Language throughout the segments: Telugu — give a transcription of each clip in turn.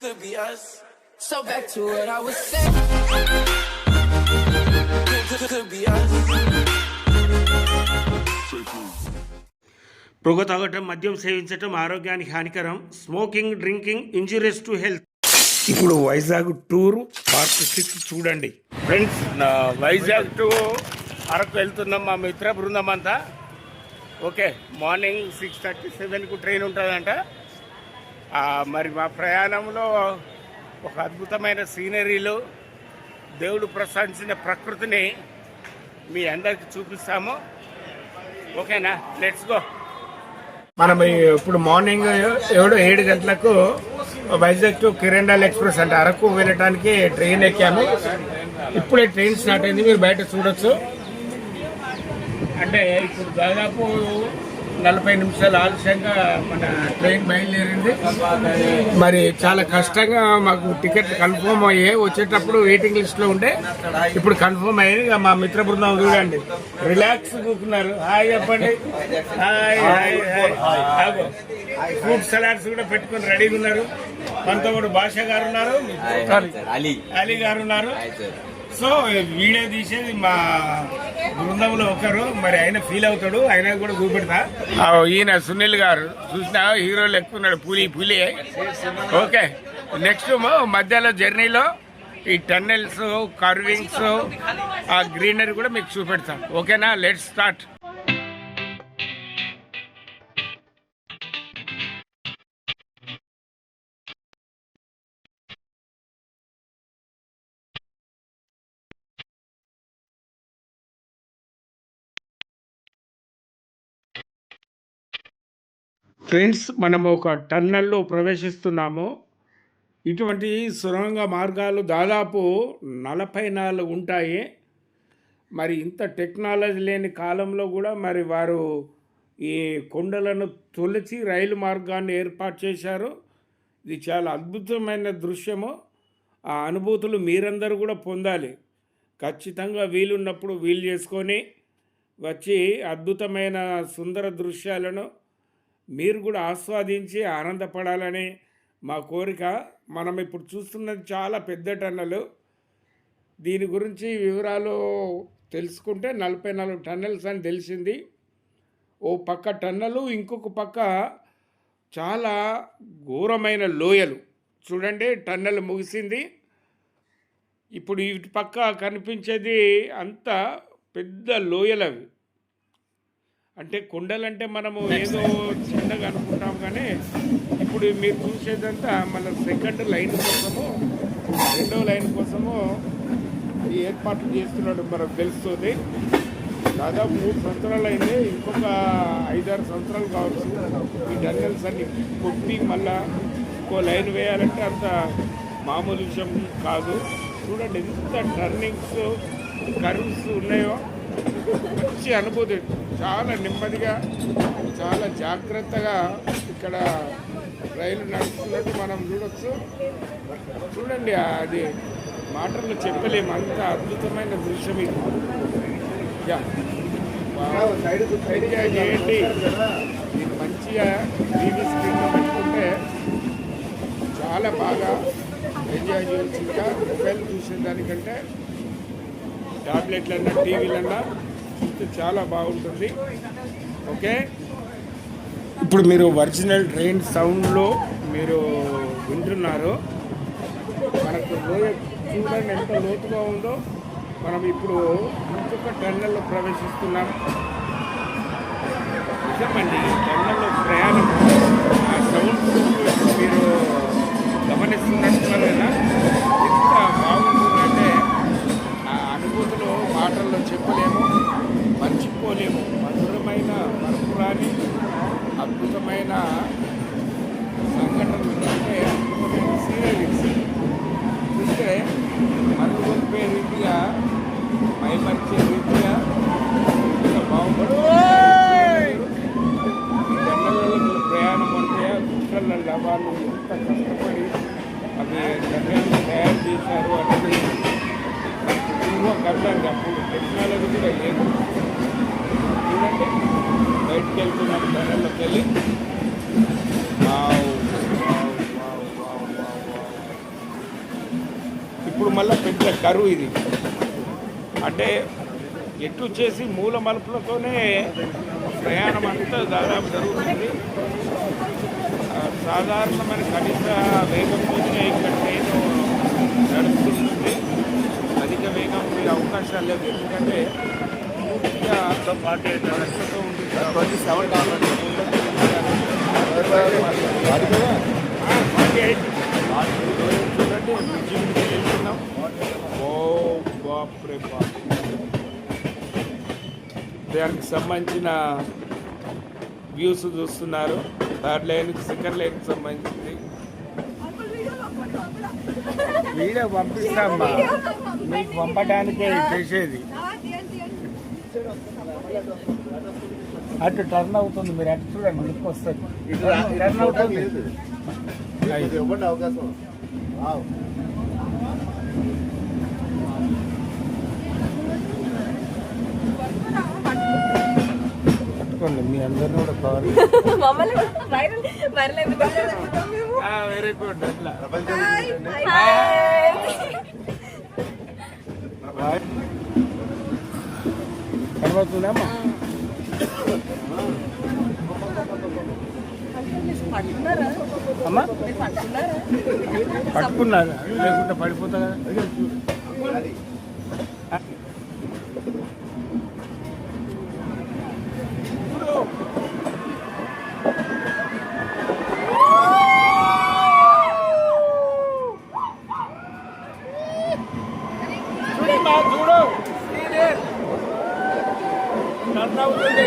could be us. So back to what I was saying. Could, could, could be us. పొగ తాగటం మద్యం సేవించటం ఆరోగ్యానికి హానికరం smoking drinking injurious to health ఇప్పుడు వైజాగ్ టూర్ పార్ట్ సిక్స్ చూడండి ఫ్రెండ్స్ నా వైజాగ్ టు అరకు వెళ్తున్నాం మా మిత్ర బృందం అంతా ఓకే మార్నింగ్ సిక్స్ థర్టీ సెవెన్కు ట్రైన్ ఉంటుందంట మరి మా ప్రయాణంలో ఒక అద్భుతమైన సీనరీలు దేవుడు ప్రసాదించిన ప్రకృతిని మీ అందరికి చూపిస్తాము. ఓకేనా? లెట్స్ గో మనం ఇప్పుడు మార్నింగ్ ఏడు ఏడు గంటలకు వైజాగ్ టు కిరండాల్ ఎక్స్ప్రెస్ అంటే అరకు వెళ్ళటానికి ట్రైన్ ఎక్కాము. ఇప్పుడే ట్రైన్ స్టార్ట్ అయింది మీరు బయట చూడొచ్చు. అంటే ఇప్పుడు దాదాపు నలభై నిమిషాలు ఆలస్యంగా మన ట్రైన్ బయలుదేరింది. మరి చాలా కష్టంగా మాకు టికెట్ కన్ఫర్మ్ అయ్యాయి. వచ్చేటప్పుడు వెయిటింగ్ లిస్ట్లో ఉండే. ఇప్పుడు కన్ఫర్మ్ అయ్యింది. మా మిత్ర బృందం చూడండి. రిలాక్స్ కూకున్నారు. హాయ్ చెప్పండి. Hi hi hi. Fruit salads కూడా పెట్టుకొని రెడీగా ఉన్నారు. మనతో కూడా భాష గారు ఉన్నారు. అలీ అలీ గారు ఉన్నారు. సో వీడియో తీసేది మా బృందంలో ఒకరు. మరి ఆయన ఫీల్ అవుతాడు. ఆయన కూడా చూపెడతా ఈయన సునీల్ గారు. చూసిన హీరోలు ఎక్కువ ఉన్నాడు. పులి పులి ఓకే. నెక్స్ట్ మధ్యలో జర్నీలో ఈ టన్నెల్స్ కర్వింగ్స్ ఆ గ్రీనరీ కూడా మీకు చూపెడతాం. ఓకేనా? లెట్ స్టార్ట్ ఫ్రెండ్స్ మనం ఒక టన్నెల్లో ప్రవేశిస్తున్నాము. ఇటువంటి సురంగ మార్గాలు దాదాపు నలభై నాలుగు ఉంటాయి. మరి ఇంత టెక్నాలజీ లేని కాలంలో కూడా మరి వారు ఈ కొండలను తొలిచి రైలు మార్గాన్ని ఏర్పాటు చేశారు. ఇది చాలా అద్భుతమైన దృశ్యము. ఆ అనుభూతులు మీరందరూ కూడా పొందాలి. ఖచ్చితంగా వీలున్నప్పుడు వీలు చేసుకొని వచ్చి అద్భుతమైన సుందర దృశ్యాలను మీరు కూడా ఆస్వాదించి ఆనందపడాలని మా కోరిక. మనం ఇప్పుడు చూస్తున్నది చాలా పెద్ద టన్నెలు. దీని గురించి వివరాలు తెలుసుకుంటే నలభై నాలుగు టన్నెల్స్ అని తెలిసింది. ఓ పక్క టన్నెలు ఇంకొక పక్క చాలా ఘోరమైన లోయలు. చూడండి టన్నెల్ ముగిసింది. ఇప్పుడు ఇటు పక్క కనిపించేది అంతా పెద్ద లోయలు అవి అంటే కొండలంటే మనము ఏదో చిన్నగా అనుకుంటాం కానీ ఇప్పుడు మీరు చూసేదంతా మన సెకండ్ లైన్ కోసము రెండో లైన్ కోసము ఈ ఏర్పాట్లు చేస్తున్నాడు మనకు తెలుస్తుంది దాదాపు మూడు సంవత్సరాలు అయింది ఇంకొక ఐదారు సంవత్సరాలు కావచ్చు. ఈ టన్నెల్స్ అన్ని కొట్టి మళ్ళా ఇంకో లైన్ వేయాలంటే అంత మామూలు విషయం కాదు. చూడండి ఎంత టర్నింగ్స్ కర్వ్స్ ఉన్నాయో మంచి అనుభూతి. చాలా నెమ్మదిగా చాలా జాగ్రత్తగా ఇక్కడ రైలు నడుస్తున్నట్టు మనం చూడొచ్చు. చూడండి అది మాటలు చెప్పలేము. అంత అద్భుతమైన దృశ్యం ఇది. యా. ఎంజాయ్ చేయండి మీరు మంచిగా టీవీ స్క్రీన్లో పెట్టుకుంటే చాలా బాగా ఎంజాయ్ చేయొచ్చు. ఇంకా మొబైల్ చూసేదానికంటే టాబ్లెట్లన్నా టీవీలన్నా చాలా బాగుంటుంది. ఓకే? ఇప్పుడు మీరు ఒరిజినల్ ట్రైన్ సౌండ్లో మీరు వింటున్నారు. మనకు చూడండి ఎంత లోతుగా ఉందో మనం ఇప్పుడు ఇంకొక టన్నెల్లో ప్రవేశిస్తున్నాం. నిజమండి టన్నెల్లో ప్రయాణం ఆ సౌండ్ మీరు గమనిస్తున్నట్టున్నారు కదా ఎంత బాగుంటుందంటే ఆ అనుభూతులు మాటల్లో చెప్పలేము మర్చిపోలేము మధురమైన మరపురాని అద్భుతమైన సంఘటనలు అంటే అద్భుతమైన సీనరీస్ చూస్తే మరుగుపే రీతిగా మైమర్చే రీతిగా ప్రయాణం అంటే కుక్కల వాళ్ళు ఎంత కష్టపడి అవి జంగల్ని తయారు చేశారు అనేది ఊహకు అప్పుడు టెక్నాలజీ కూడా లేదు. బయటికి వెళ్తున్నాం ధరల్లోకి వెళ్ళి. ఇప్పుడు మళ్ళీ పెద్ద కరువు ఇది. అంటే ఎటు చేసి మూల మలుపులతోనే ప్రయాణం అంతా దాదాపు జరుగుతుంది. సాధారణమైన కనీస వేగంతోనే ఇక్కడ ట్రైన్ నడుస్తుంది అధిక వేగం అవకాశాలు లేవు. ఎందుకంటే పూర్తిగా ట్వంటీ సెవెన్ చూడండి ఓ బాప్రే దానికి సంబంధించిన వ్యూస్ చూస్తున్నారు. థర్డ్ లైన్కి సెకండ్ లైన్కి సంబంధించింది. వీడియో పంపిస్తామ్మా. మీకు పంపడానికే చేసేది. అటు టర్న్ అవుతుంది మీరు అటు చూడండి లుక్ వస్తుంది. టర్న్ అవుతుంది. ఇవ్వండి అవకాశం. పట్టుకోండి మీ అందరిని కూడా మేము వెరీ గుడ్ అట్లా. కనబడుతుందమ్మా అమ్మా? పట్టుకున్నారు? లేకుంటే పడిపోతా కదా అది చూడమ్మా చూడు టర్న్ అవుతుంది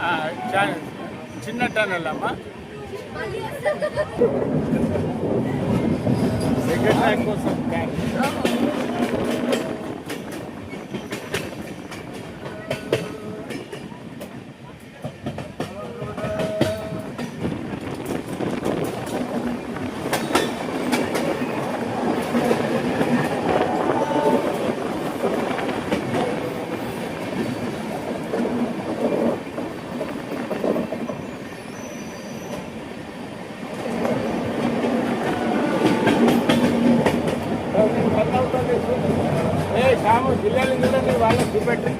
ఆ, చా- చిన్న టన్నల్ అమ్మా సెకండ్ ట్యాంక్ కోసం ట్యాంక్ టర్న్ అవుతుంది చూడు. ఏ శ్యాము పిల్లలు చూడండి వాళ్ళకి చూపెట్టి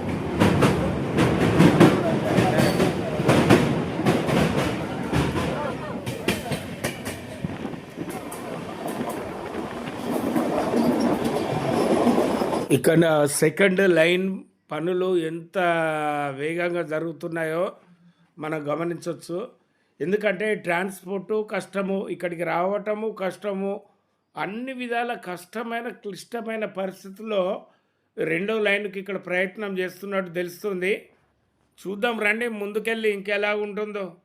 ఇక్కడ సెకండ్ లైన్ పనులు ఎంత వేగంగా జరుగుతున్నాయో మనం గమనించవచ్చు. ఎందుకంటే ట్రాన్స్పోర్టు కష్టము ఇక్కడికి రావటము కష్టము అన్ని విధాల కష్టమైన క్లిష్టమైన పరిస్థితుల్లో రెండో లైన్కి ఇక్కడ ప్రయత్నం చేస్తున్నట్టు తెలుస్తుంది. చూద్దాం రండి ముందుకెళ్ళి ఇంకెలా ఉంటుందో.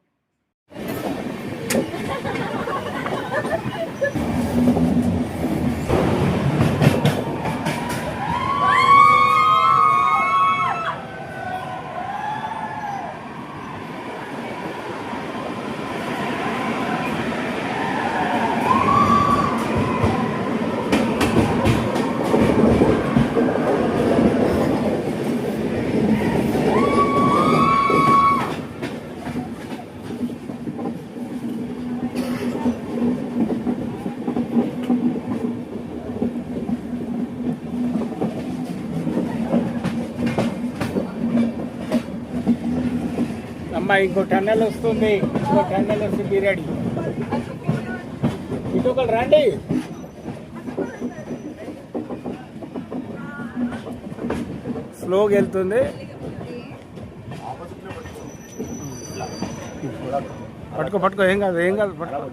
ఇంకో ఇంకో టన్నెల్ వస్తుంది. ఇంకో టన్నెల్ వస్తుంది be ఇటు ఒకరు రండి. స్లోగా వెళ్తుంది. పట్టుకో పట్టుకో ఏం కాదు ఏం కాదు పట్టుకో.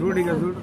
చూడు ఇక చూడు.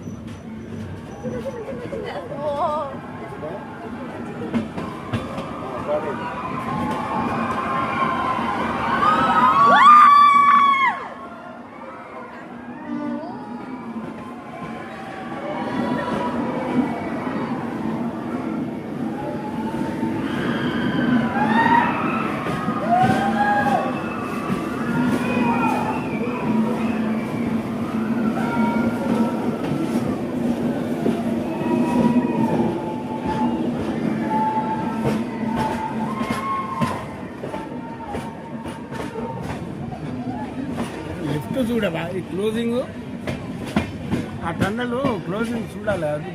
చుట్టూ చూడవా? ఈ క్లోజింగ్ ఆ టన్నల్ క్లోజింగ్ చూడాలి అది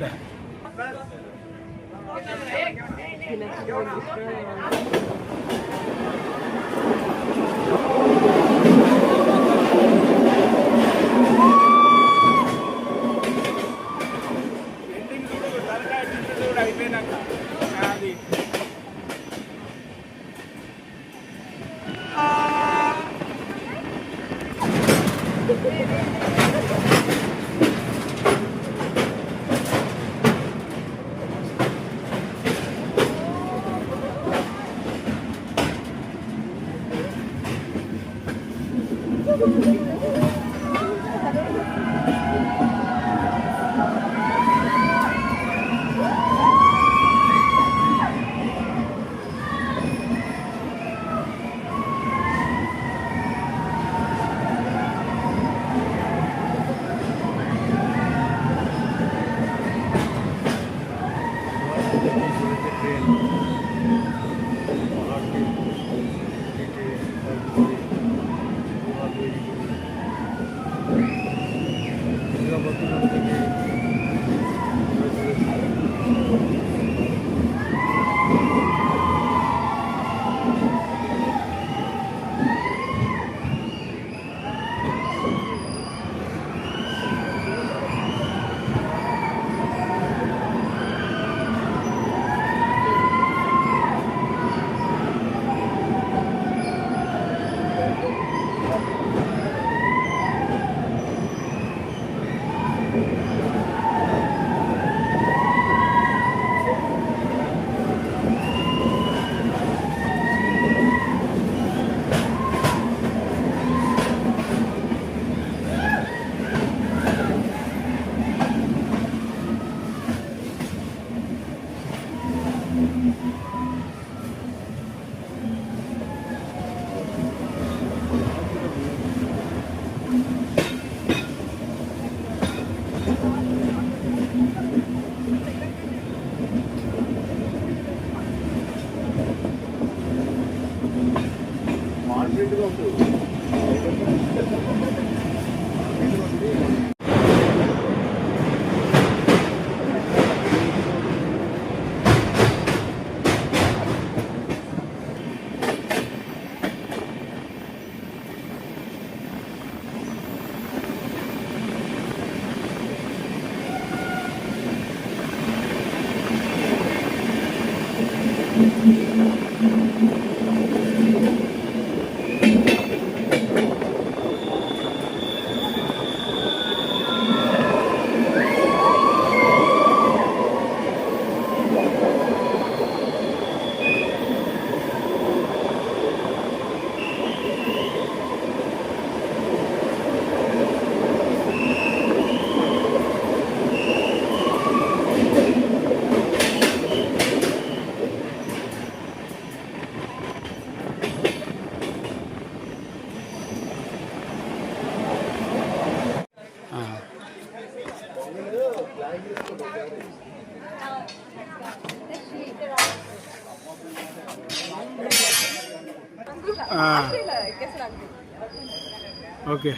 ఓకే.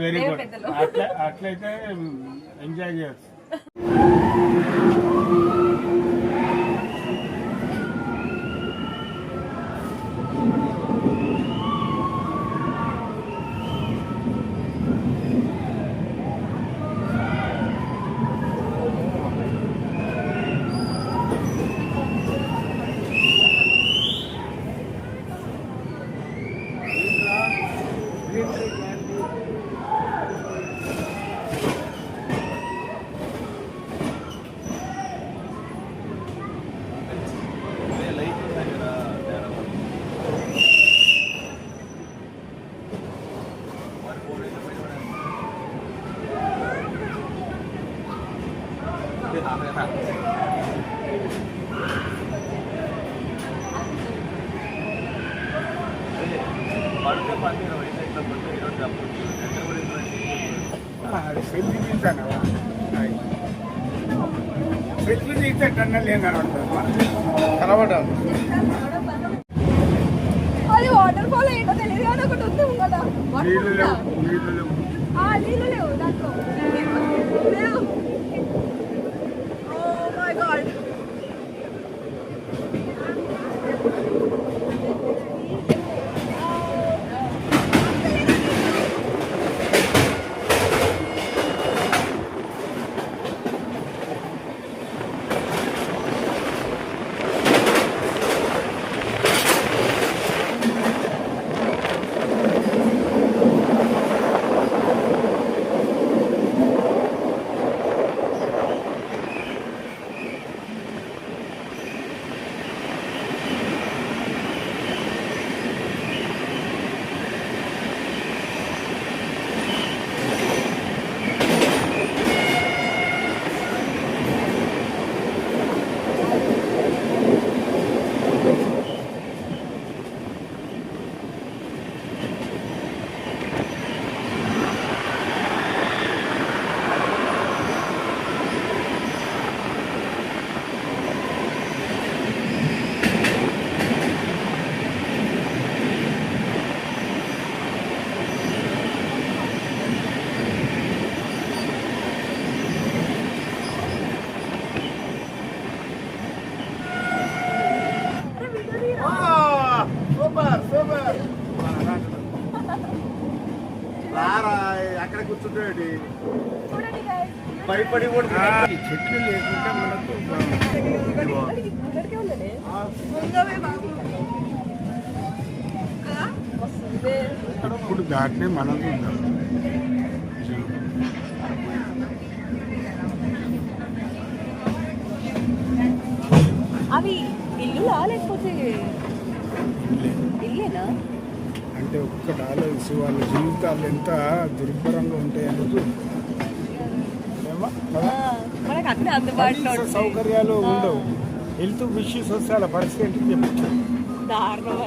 వెరీ గుడ్ అట్లా అట్లయితే ఎంజాయ్ చేయొచ్చు. ఏం కనబడుతుంది కనబడ్డాను అది వాటర్ వాటర్ ఫాల్ ఏంటో తెలియదు కానీ ఒకటి ఉంది కదా నీళ్ళు లేవు నీళ్ళు లేవు ఆ నీళ్ళు లేవు దాంట్లో లేవు oh my god super super రారా అక్కడ కూర్చుంటాడు చూడండి guys. భయపడి కూడా చెట్లు లేకుంటే మనకు ఇప్పుడు దాటినే మనం చూద్దాం అవి ఇల్లులా లేకపోతే ఇల్లేనా అంటే ఒక్కటి ఆలోచించి వాళ్ళ జీవితాలు ఎంత దుర్భరంగా ఉంటాయని? మనకు అన్ని అందుబాటులో. సౌకర్యాలు ఉండవు. హెల్త్ ఇష్యూస్ వస్తే వాళ్ళ పరిస్థితి ఏంటి చెప్పచ్చు దారుణం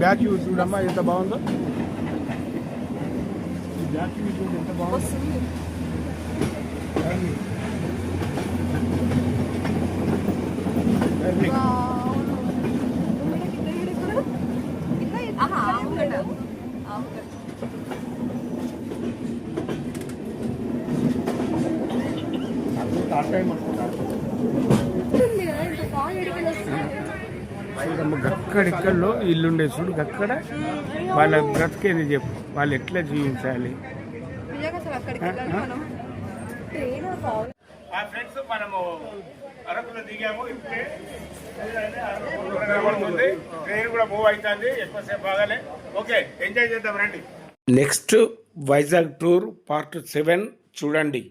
బ్యాక్ వ్యూ చూడమ్మా ఎంత బాగుందో. ఈ బ్యాక్ వ్యూ చూడు ఎంత బాగుందో వస్తుంది అవును. ఇక్కడ, ఇక్కడ, ఇక్కడ. ఇంకా ఎత్తు Ah, ఆహా, um ఆవుగడ్డ. ఆవుగడ్డ. స్టార్ట్ టైం అనుకుంటారు ఉంది కదా, ఇంత బాగా ఎడికలు వస్తుంది. గక్కడిక్కల్లో ఇల్లుండే చూడు గక్కడ. వాళ్ళ బ్రతికేది చెప్పు. వాళ్ళు ఎట్లా జీవించాలి? ఫ్రెండ్స్ మనము అరకులో దిగాము ఇప్పుడే. కనబడుతుంది ట్రైన్ కూడా మూవ్ అవుతుంది. ఎక్కువసేపు బాగాలే ఓకే ఎంజాయ్ చేద్దాం రండి. Next Vizag tour part seven చూడండి.